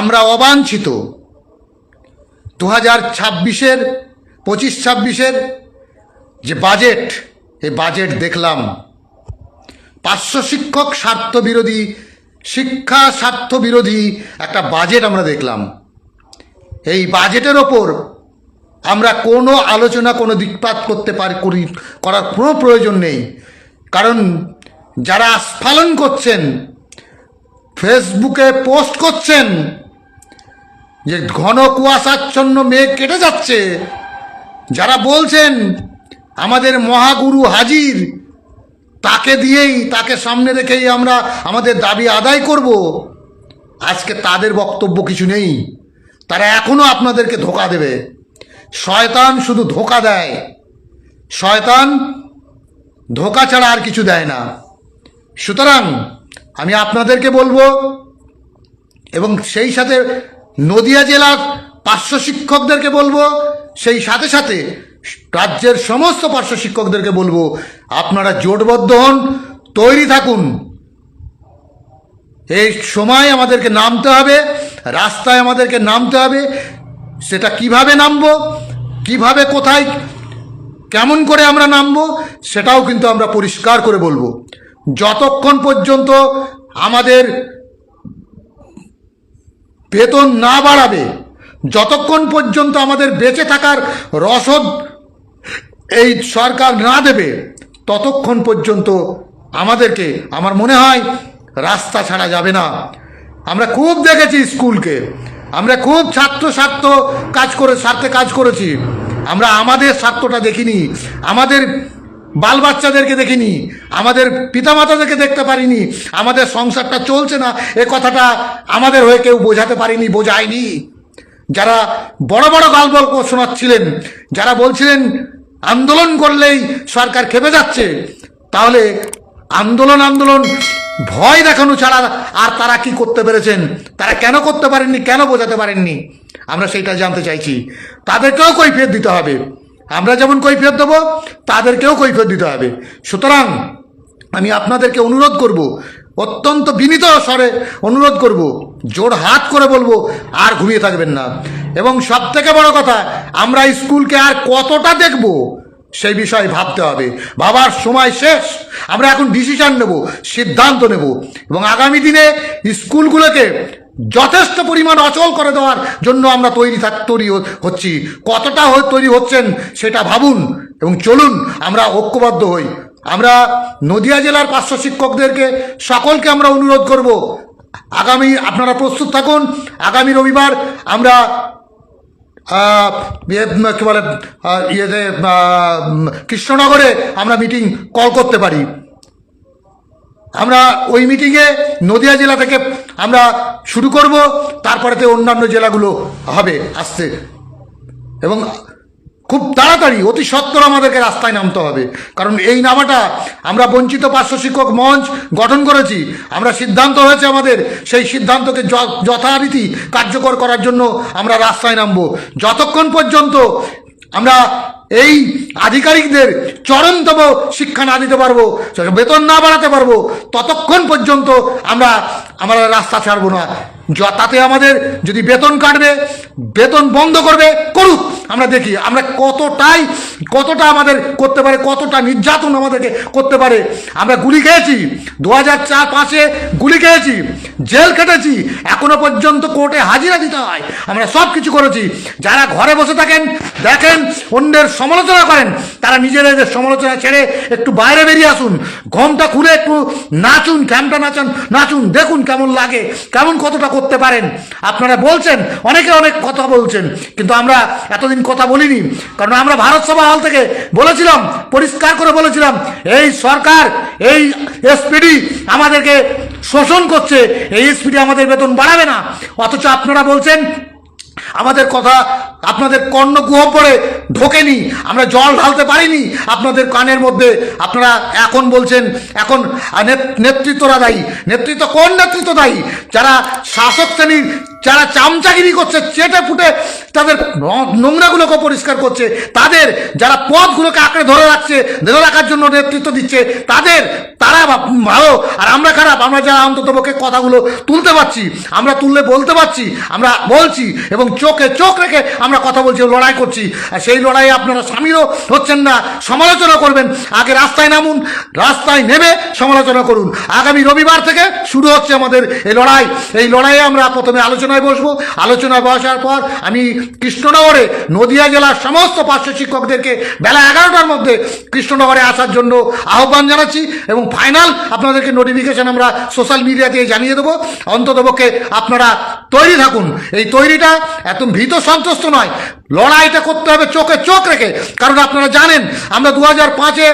আমরা অবাঞ্ছিত। দু হাজার ছাব্বিশের, পঁচিশ ছাব্বিশের যে বাজেট, এই বাজেট দেখলাম। পার্শ্ব শিক্ষক স্বার্থ বিরোধী শিক্ষা স্বার্থ বিরোধী একটা বাজেট আমরা দেখলাম। এই বাজেটের ওপর আমরা কোনো আলোচনা, কোনো দিকপাত করতে পারি, করি, করার কোনো প্রয়োজন নেই। কারণ যারা স্ফালন করছেন, ফেসবুকে পোস্ট করছেন যে ঘন কুয়াশাচ্ছন্ন মেঘ কেটে যাচ্ছে। যারা বলছেন, আমাদের মহাগুরু হাজির, তাকে দিয়েই, তাকে সামনে রেখেই আমরা আমাদের দাবি আদায় করব। আজকে তাদের বক্তব্য কিছু নেই। তারা এখনও আপনাদেরকে ধোকা দেবে। শয়তান শুধু ধোকা দেয়। শয়তান ধোকা ছাড়া আর কিছু দেয় না। সুতরাং আমি আপনাদেরকে বলব, এবং সেই সাথে নদিয়া জেলার পার্শ্ব শিক্ষকদেরকে বলব, সেই সাথে সাথে রাজ্যের সমস্ত পার্শ্ব শিক্ষকদেরকে বলব, আপনারা জোটবদ্ধ হন, তৈরি থাকুন। এই সময় আমাদেরকে নামতে হবে, রাস্তায় আমাদেরকে নামতে হবে, সেটা কীভাবে নামবো, কীভাবে কোথায়, কেমন করে আমরা নামবো, সেটাও কিন্তু আমরা পরিষ্কার করে বলব। যতক্ষণ পর্যন্ত আমাদের বেতন না বাড়াবে, যতক্ষণ পর্যন্ত আমাদের বেঁচে থাকার রসদ এই সরকার না দেবে, ততক্ষণ পর্যন্ত আমাদেরকে, আমার মনে হয়, রাস্তা ছাড়া যাবে না। আমরা খুব দেখেছি স্কুলকে, আমরা খুব ছাত্র স্বার্থ কাজ করে, স্বার্থে কাজ করেছি। আমরা আমাদের স্বার্থটা দেখিনি, আমাদের বাল বাচ্চাদেরকে দেখিনি, আমাদের পিতামাতাদেরকে দেখতে পারিনি, আমাদের সংসারটা চলছে না, এ কথাটা আমাদের হয়ে কেউ বোঝাতে পারিনি, বোঝায়নি। যারা বড় বড় গল্প শোনাচ্ছিলেন, যারা বলছিলেন আন্দোলন করলেই সরকার খেপে যাচ্ছে, তাহলে আন্দোলন আন্দোলন ভয় দেখানো ছাড়া আর তারা কি করতে পেরেছেন, তারা কেন করতে পারেননি, কেন বোঝাতে পারেননি, আমরা সেটা জানতে চাইছি। তাদেরকেও কৈফিয়ত দিতে হবে। আমরা যেমন কৈফিয়ত দেবো, তাদেরকেও কৈফিয়ত দিতে হবে। সুতরাং আমি আপনাদেরকে অনুরোধ করব, অত্যন্ত বিনীত স্বরে অনুরোধ করব, জোর হাত করে বলব, আর ঘুমিয়ে থাকবেন না। এবং সব থেকে বড় কথা, আমরা স্কুলকে আর কতটা দেখব, সেই বিষয়ে ভাবতে হবে। ভাবার সময় শেষ, আমরা এখন ডিসিশন নেব, সিদ্ধান্ত নেব। এবং আগামী দিনে স্কুলগুলোকে যথেষ্ট পরিমাণ অচল করে দেওয়ার জন্য আমরা তৈরি থাক তৈরি হচ্ছি। কতটা তৈরি হচ্ছেন সেটা ভাবুন এবং চলুন, আমরা ঐক্যবদ্ধ হই। আমরা নদিয়া জেলার পার্শ্ব শিক্ষকদেরকে সকলকে আমরা অনুরোধ করব, আগামী আপনারা প্রস্তুত থাকুন, আগামী রবিবার আমরা কি বলে ইয়েতে কৃষ্ণনগরে আমরা মিটিং কল করতে পারি। আমরা ওই মিটিংয়ে নদিয়া জেলা থেকে আমরা শুরু করব, তারপরেতে অন্যান্য জেলাগুলো হবে আসতে। এবং খুব তাড়াতাড়ি, অতি সত্বর আমাদেরকে রাস্তায় নামতে হবে। কারণ এই নামাটা আমরা বঞ্চিত পার্শ্ব শিক্ষক মঞ্চ গঠন করেছি। আমরা সিদ্ধান্ত হয়েছে আমাদের সেই সিদ্ধান্তকে যথারীতি কার্যকর করার জন্য আমরা রাস্তায় নামবো। যতক্ষণ পর্যন্ত আমরা এই আধিকারিকদের চরমতম শিক্ষা না দিতে পারব, বেতন না বাড়াতে পারব, ততক্ষণ পর্যন্ত আমরা আমরা রাস্তা ছাড়বো না। তাতে আমাদের যদি বেতন কাটবে, বেতন বন্ধ করবে, করুক। আমরা দেখি, আমরা কতটাই, কতটা আমাদের করতে পারে, কতটা নির্যাতন আমাদেরকে করতে পারে। আমরা গুলি খেয়েছি দু হাজার চার পাঁচে গুলি খেয়েছি, জেল খেটেছি, এখনও পর্যন্ত কোর্টে হাজিরা দিতে হয়। আমরা সব কিছু করেছি। যারা ঘরে বসে থাকেন, দেখেন, অন্যের সমালোচনা করেন, তারা নিজেদের সমালোচনা ছেড়ে একটু বাইরে বেরিয়ে আসুন। ঘমটা খুলে একটু নাচুন ক্যাম্পটা নাচান, নাচুন, দেখুন কেমন লাগে, কেমন কতটা করতে পারেন। আপনারা বলছেন, অনেকে অনেক কথা বলছেন, কিন্তু আমরা এতদিন কথা বলিনি। কারণ আমরা ভারত সভা হল থেকে বলেছিলাম, পরিষ্কার করে বলেছিলাম, এই সরকার, এই এসপিডি আমাদেরকে শোষণ করছে, এই এসপিডি আমাদের বেতন বাড়াবে না। অথচ আপনারা বলছেন আমাদের কথা আপনাদের কর্ণ পড়ে ঢোকেনি, আমরা জল ঢালতে পারিনি। আপনাদের কানের মধ্যে আপনারা এখন বলছেন, এখন নেত- নেতৃত্বরা দায়ী। নেতৃত্ব কোন নেতৃত্ব দায়ী? যারা শাসক শ্রেণির, যারা চামচাগিরি করছে, চেটে ফুটে তাদের নোংরাগুলোকে পরিষ্কার করছে, তাদের যারা পথগুলোকে আঁকড়ে ধরে রাখছে, ধরে রাখার জন্য নেতৃত্ব দিচ্ছে, তাদের তারা ভালো। আর আমরা খারাপ, আমরা যারা অন্তত পক্ষে কথাগুলো তুলতে পারছি, আমরা তুললে বলতে পারছি, আমরা বলছি এবং চোখে চোখ রেখে আমরা কথা বলছি, লড়াই করছি। সেই লড়াইয়ে আপনারা স্বামীরও হচ্ছেন না, সমালোচনা করবেন। আগে রাস্তায় নামুন, রাস্তায় নেমে সমালোচনা করুন। আগামী রবিবার থেকে শুরু হচ্ছে আমাদের এই লড়াই। এই লড়াইয়ে আমরা প্রথমে আলোচনায় বসবো। আলোচনায় বসার পর আমি কৃষ্ণনগরে নদিয়া জেলার সমস্ত পার্শ্ব শিক্ষকদেরকে বেলা এগারোটার মধ্যে কৃষ্ণনগরে আসার জন্য আহ্বান জানাচ্ছি এবং ফাইনাল আপনাদেরকে নোটিফিকেশন আমরা সোশ্যাল মিডিয়াতে জানিয়ে দেবো। অন্ততপক্ষে আপনারা তৈরি থাকুন। এই তৈরিটা এত ভীত সন্ত্রস্ত নয়। লড়াইটা করতে হবে চোখে চোখ রেখে। কারণ আপনারা জানেন, আমরা দু হাজার পাঁচে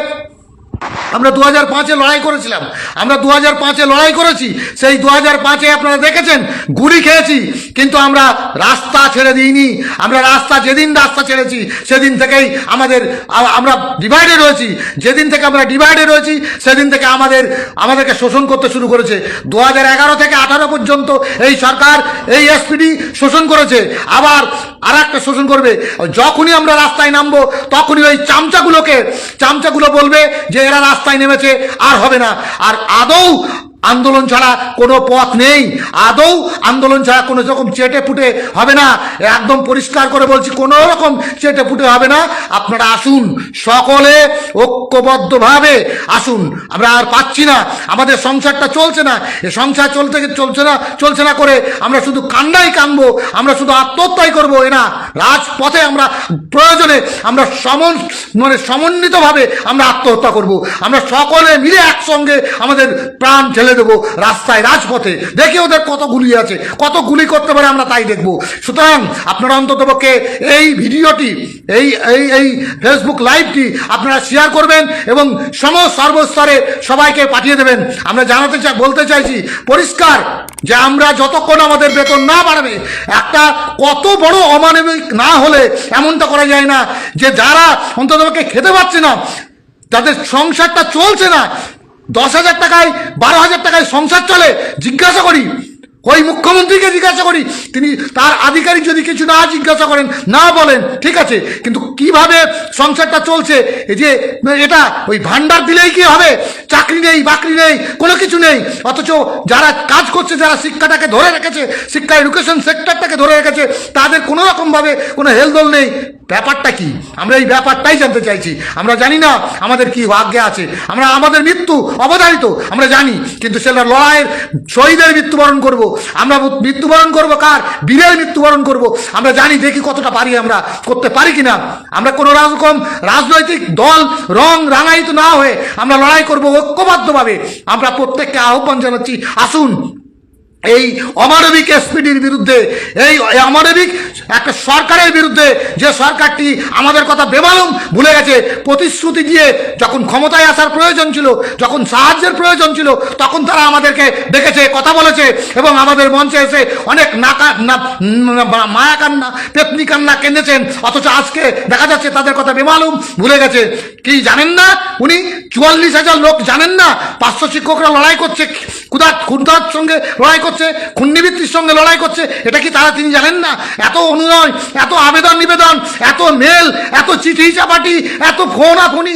আমরা দু হাজার পাঁচে লড়াই করেছিলাম। আমরা দু হাজার পাঁচে লড়াই করেছি, সেই দু হাজার পাঁচে আপনারা দেখেছেন, গুলি খেয়েছি, কিন্তু আমরা রাস্তা ছেড়ে দিইনি। আমরা রাস্তা, যেদিন রাস্তা ছেড়েছি, সেদিন থেকেই আমাদের আমরা ডিভাইডেড হয়েছি। যেদিন থেকে আমরা ডিভাইডেড হয়েছি, সেদিন থেকে আমাদের, আমাদেরকে শোষণ করতে শুরু করেছে। দু হাজার এগারো থেকে আঠারো পর্যন্ত এই সরকার, এই এসপিডি শোষণ করেছে। আবার আর একটা শোষণ করবে। যখনই আমরা রাস্তায় নামবো, তখনই ওই চামচাগুলোকে, চামচাগুলো বলবে যে এরা রাস্তায় নেমেছে আর হবে না। আর আদৌ আন্দোলন ছাড়া কোনো পথ নেই। আদৌ আন্দোলন ছাড়া কোনো রকম চেটে ফুটে হবে না। একদম পরিষ্কার করে বলছি, কোনো রকম চেটে ফুটে হবে না। আপনারা আসুন, সকলে ঐক্যবদ্ধভাবে আসুন। আমরা আর পাচ্ছি না। আমাদের সংসারটা চলছে না। এ সংসার চলতে চলছে না চলছে না করে আমরা শুধু কান্নাই কানবো, আমরা শুধু আত্মহত্যাই করব, এ না। রাজপথে আমরা প্রয়োজনে আমরা সমন মানে সমন্বিতভাবে আমরা আত্মহত্যা করব। আমরা সকলে মিলে একসঙ্গে আমাদের প্রাণ ঠেলে দেবো রাস্তায় রাজপথে। দেখি ওদের কত গুলি আছে, কত গুলি করতে পারে আমরা তাই দেখব। সুতরাং আপনারা অন্ততপক্ষে এই ভিডিওটি, এই এই এই ফেসবুক লাইভটি আপনারা শেয়ার করবেন এবং সম, সর্বস্তরে সবাইকে পাঠিয়ে দেবেন। আমরা জানাতে চাই বলতে চাইছি, পরিষ্কার যে আমরা যতক্ষণ আমাদের বেতন না বাড়বে, একটা কত বড় অমানবিক না হলে এমনটা করা যায় না যে যারা অন্ততপক্ষে খেতে পাচ্ছে না, তাদের সংসারটা চলছে না দশ হাজার টাকায়, বারো হাজার টাকায় সংসার চলে, জিজ্ঞাসা করি। ওই মুখ্যমন্ত্রীকে জিজ্ঞাসা করি। তিনি তার আধিকারিক যদি কিছু না জিজ্ঞাসা করেন, না বলেন, ঠিক আছে। কিন্তু কীভাবে সংসারটা চলছে? এই যে, এটা ওই ভান্ডার দিলেই কি হবে? চাকরি নেই, বাকরি নেই, কোনো কিছু নেই। অথচ যারা কাজ করছে, যারা শিক্ষাটাকে ধরে রেখেছে, শিক্ষা এডুকেশন সেক্টরটাকে ধরে রেখেছে, তাদের কোনো রকমভাবে কোনো হেলদোল নেই। ব্যাপারটা কি? আমরা এই ব্যাপারটাই জানতে চাইছি। আমরা জানি না আমাদের কি ভাগ্যে আছে। আমরা আমাদের মৃত্যু অবধারিত, আমরা জানি। কিন্তু সেটা লড়াইয়ের শহীদের মৃত্যুবরণ করব। আমরা মৃত্যুবরণ করব কার? বীরের মৃত্যুবরণ করব। আমরা জানি দেখি কতটা পারি আমরা, করতে পারি কিনা। আমরা কোনো রকম রাজনৈতিক দল, রং রাঙায়িত না হয়ে আমরা লড়াই করব ঐক্যবদ্ধভাবে। আমরা প্রত্যেককে আহ্বান জানাচ্ছি, আসুন। এই অমানবিক এসপিডির বিরুদ্ধে, এই অমানবিক একটা সরকারের বিরুদ্ধে যে সরকারটি আমাদের কথা বেমালুম ভুলে গেছে, প্রতিশ্রুতি দিয়ে যখন ক্ষমতায় আসার প্রয়োজন ছিল, যখন সাহায্যের প্রয়োজন ছিল, তখন তারা আমাদেরকে ডেকেছে, কথা বলেছে এবং আমাদের মঞ্চে এসে অনেক নাকা মায়া কান্না পেতনি কান্না কেঁদেছেন। অথচ আজকে দেখা যাচ্ছে তাদের কথা বেমালুম ভুলে গেছে। কি জানেন না? উনি চুয়াল্লিশ হাজার লোক জানেন না? পাঁচশো শিক্ষকরা লড়াই করছে ক্ষুধার ক্ষুদার সঙ্গে লড়াই করছে, খুন্নিবৃত্তির সঙ্গে লড়াই করছে, এটা কি তারা তিনি জানেন না? এত অনুনয়, এত আবেদন নিবেদন, এত মেল, এত চিঠি চাপাটি, এত ফোন আফোনি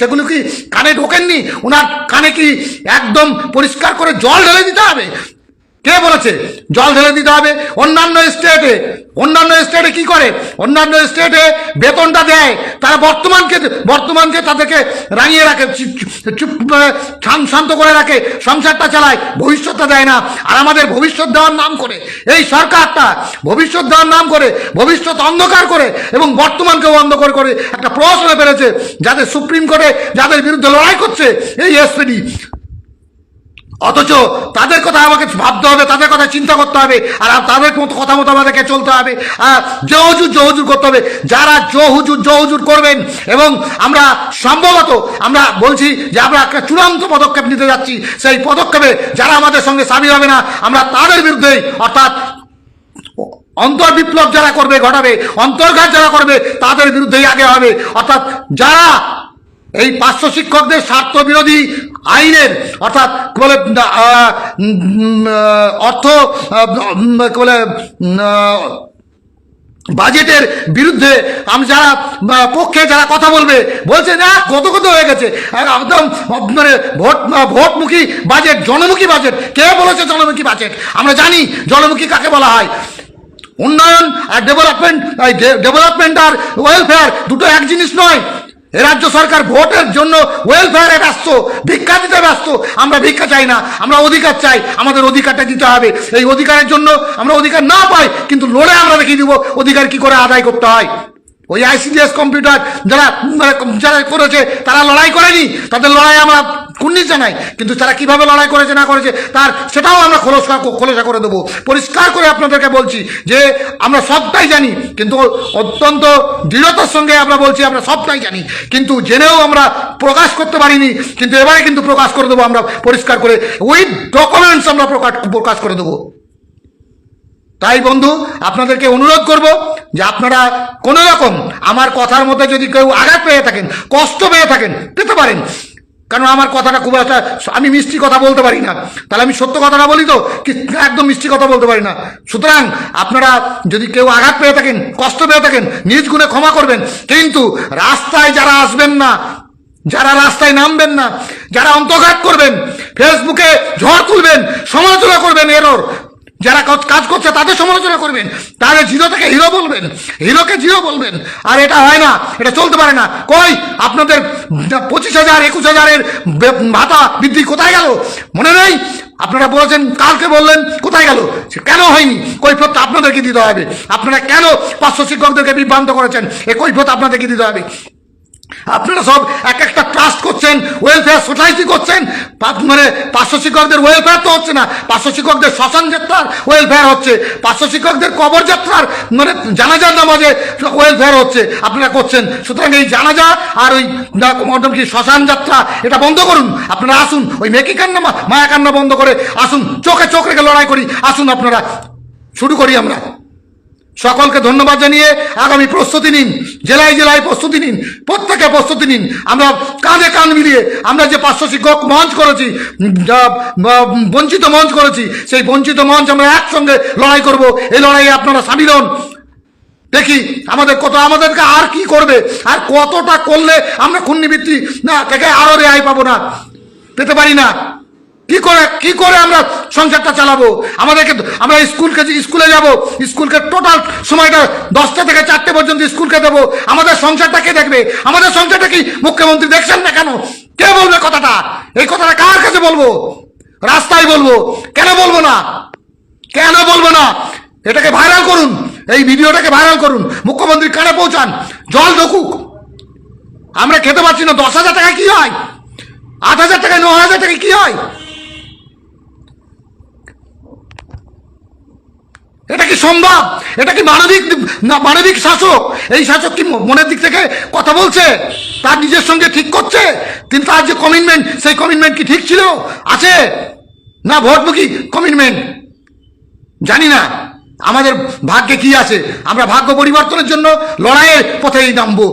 সেগুলো কি কানে ঢোকেননি? ওনার কানে কি একদম পরিষ্কার করে জল ঢেলে দিতে হবে? কে বলেছে? জল ঢেলে দিতে হবে। অন্যান্য স্টেটে অন্যান্য স্টেটে কি করে? অন্যান্য স্টেটে বেতনটা দেয়। তারা বর্তমানকে বর্তমানকে তাদেরকে রাঙিয়ে রাখে, চুপ শান্ত করে রাখে। সংসারটা চালায়, ভবিষ্যৎটা দেয় না। আর আমাদের ভবিষ্যৎ দেওয়ার নাম করে, এই সরকারটা ভবিষ্যৎ দেওয়ার নাম করে, ভবিষ্যৎ অন্ধকার করে এবং বর্তমানকেও অন্ধকার করে। একটা প্রশ্ন ফেলেছে যাদের সুপ্রিম কোর্টে যাদের বিরুদ্ধে লড়াই করছে, এই এসপিডি অথচ তাদের কথা আমাকে ভাবতে হবে, তাদের কথা চিন্তা করতে হবে, আর তাদের মতো কথা মতো আমাদেরকে চলতে হবে। আর জহুজুর জহুজুর করতে হবে। যারা জহুজুর জহুজুর করবেন, এবং আমরা সম্ভবত, আমরা বলছি যে আমরা একটা চূড়ান্ত পদক্ষেপ নিতে যাচ্ছি, সেই পদক্ষেপে যারা আমাদের সঙ্গে সামিল হবে না, আমরা তাদের বিরুদ্ধেই অর্থাৎ অন্তর বিপ্লব যারা করবে, ঘটাবে, অন্তর্ঘাত যারা করবে, তাদের বিরুদ্ধেই আগে হবে। অর্থাৎ যারা এই পার্শ্ব শিক্ষকদের স্বার্থ বিরোধী আইনের, অর্থাৎ বলে অর্থ বলে বাজেটের বিরুদ্ধে আমি যারা পক্ষে যারা কথা বলবে, বলছে না, কত কত হয়ে গেছে। একদম মানে ভোট ভোটমুখী বাজেট, জনমুখী বাজেট। কে বলেছে জনমুখী বাজেট? আমরা জানি জনমুখী কাকে বলা হয়। উন্নয়ন আর ডেভেলপমেন্ট ডেভেলপমেন্ট আর ওয়েলফেয়ার দুটো এক জিনিস নয়। রাজ্য সরকার ভোটের জন্য ওয়েলফেয়ারে ব্যস্ত ভিক্ষা দিতে ব্যস্ত। আমরা ভিক্ষা চাই না, আমরা অধিকার চাই, আমাদের অধিকারটা দিতে হবে। এই অধিকারের জন্য আমরা অধিকার না পাই, কিন্তু লড়ে আমরা দেখিয়ে দিব অধিকার কি করে আদায় করতে হয়। ওই আইসিডিএস কম্পিউটার যারা যারা করেছে, তারা লড়াই করেনি। তাদের লড়াই আমরা কুন্নিস জানাই, কিন্তু তারা কীভাবে লড়াই করেছে, না করেছে, তার সেটাও আমরা খোলসা খোলসা করে দেবো। পরিষ্কার করে আপনাদেরকে বলছি যে, আমরা সবটাই জানি, কিন্তু অত্যন্ত দৃঢ়তার সঙ্গে আমরা বলছি, আমরা সবটাই জানি। কিন্তু জেনেও আমরা প্রকাশ করতে পারিনি, কিন্তু এবারে কিন্তু প্রকাশ করে দেবো আমরা, পরিষ্কার করে। উইথ ডকুমেন্টস আমরা প্রকাশ প্রকাশ করে দেবো। তাই বন্ধু, আপনাদেরকে অনুরোধ করব যে আপনারা কোনো রকম আমার কথার মধ্যে যদি কেউ আঘাত পেয়ে থাকেন, কষ্ট পেয়ে থাকেন, পেতে পারেন। কারণ আমার কথাটা খুব একটা আমি মিষ্টি কথা বলতে পারি না। তাহলে আমি সত্য কথাটা বলি তো? কি একদম মিষ্টি কথা বলতে পারি না। সুতরাং আপনারা যদি কেউ আঘাত পেয়ে থাকেন, কষ্ট পেয়ে থাকেন, নিজ গুণে ক্ষমা করবেন। কিন্তু রাস্তায় যারা আসবেন না, যারা রাস্তায় নামবেন না, যারা অন্তর্ঘাত করবেন, ফেসবুকে ঝড় তুলবেন, সমালোচনা করবেন, এরর যারা কাজ- করছে, তাদের সমালোচনা করবেন। তাদের জিরো থেকে হিরো বলবেন। হিরোকে জিরো বলবেন। আর এটা হয় না, এটা চলতে পারে না। কই? আপনাদের পঁচিশ হাজার, একুশ হাজারের ভাতা বৃদ্ধি কোথায় গেল? মনে নেই? আপনারা বলেছেন, কালকে বললেন, কোথায় গেল? কেন হয়নি? কৈফত আপনাদেরকে দিতে হবে। আপনারা কেন পাঁচশো শিক্ষকদেরকে বিভ্রান্ত করেছেন? এ কৈফত আপনাদেরকে দিতে হবে। আপনারা সব এক একটা ট্রাস্ট করছেন ওয়েলফেয়ার সোসাইটি করছেন মানে পার্শ্ব শিক্ষকদের ওয়েলফেয়ার তো হচ্ছে না পার্শ্ব শিক্ষকদের শ্মশান যাত্রার ওয়েলফেয়ার হচ্ছে পার্শ্ব শিক্ষকদের কবর যাত্রার মানে জানাজার নামাজে ওয়েলফেয়ার হচ্ছে, আপনারা করছেন। সুতরাং এই জানাজা আর ওই কি শ্মশান যাত্রা, এটা বন্ধ করুন, আপনারা আসুন, ওই মেকি কান্না, মায়া কান্না বন্ধ করে আসুন, চোখে চোখ রেখে লড়াই করি, আসুন আপনারা, শুরু করি আমরা। সকলকে ধন্যবাদ জানিয়ে আগামী প্রস্তুতি নিন, জেলায় জেলায় প্রস্তুতি নিন, প্রত্যেকে প্রস্তুতি নিন। আমরা কাঁধে কান মিলিয়ে আমরা যে পাঁচশো শিক্ষক মঞ্চ করেছি বঞ্চিত মঞ্চ করেছি, সেই বঞ্চিত মঞ্চ আমরা একসঙ্গে লড়াই করব। এই লড়াইয়ে আপনারা সামিল হন। দেখি আমাদের কত, আমাদেরকে আর কি করবে? আর কতটা করলে আমরা খুন্নিবৃত্তি, না থেকে আরও রেহাই পাবো না? পেতে পারি না। কি করে কি করে আমরা সংসারটা চালাবো? আমাদেরকে আমরা স্কুলকে স্কুলে যাব। স্কুলকে টোটাল সময়টা দশটা থেকে চারটে পর্যন্ত স্কুলকে দেবো। আমাদের সংসারটা কে দেখবে? আমাদের সংসারটা কি? মুখ্যমন্ত্রী দেখছেন না কেন? কে বলবে কথাটা? এই কথাটা কার কাছে বলব? রাস্তায় বলব। কেন বলব না? কেন বলব না? এটাকে ভাইরাল করুন। এই ভিডিওটাকে ভাইরাল করুন। মুখ্যমন্ত্রী কানে পৌঁছান। জল ঢুকুক। আমরা খেতে পারছি না। দশ হাজার টাকা কি হয়? আট হাজার টাকায়, ন হাজার টাকা কি হয়? এটা কি সম্ভব? এটা কি মানবিক না, মানবিক শাসক? এই শাসক কি মনের দিক থেকে কথা বলছে? তার নিজের সঙ্গে ঠিক করছে? তিনি তার যে কমিটমেন্ট সেই কমিটমেন্ট কি ঠিক ছিল? আছে? না, ভোটমুখী কমিটমেন্ট জানি না। আমাদের ভাগ্যে কি আছে? আমরা ভাগ্য পরিবর্তনের জন্য লড়াইয়ের পথেই নামবো।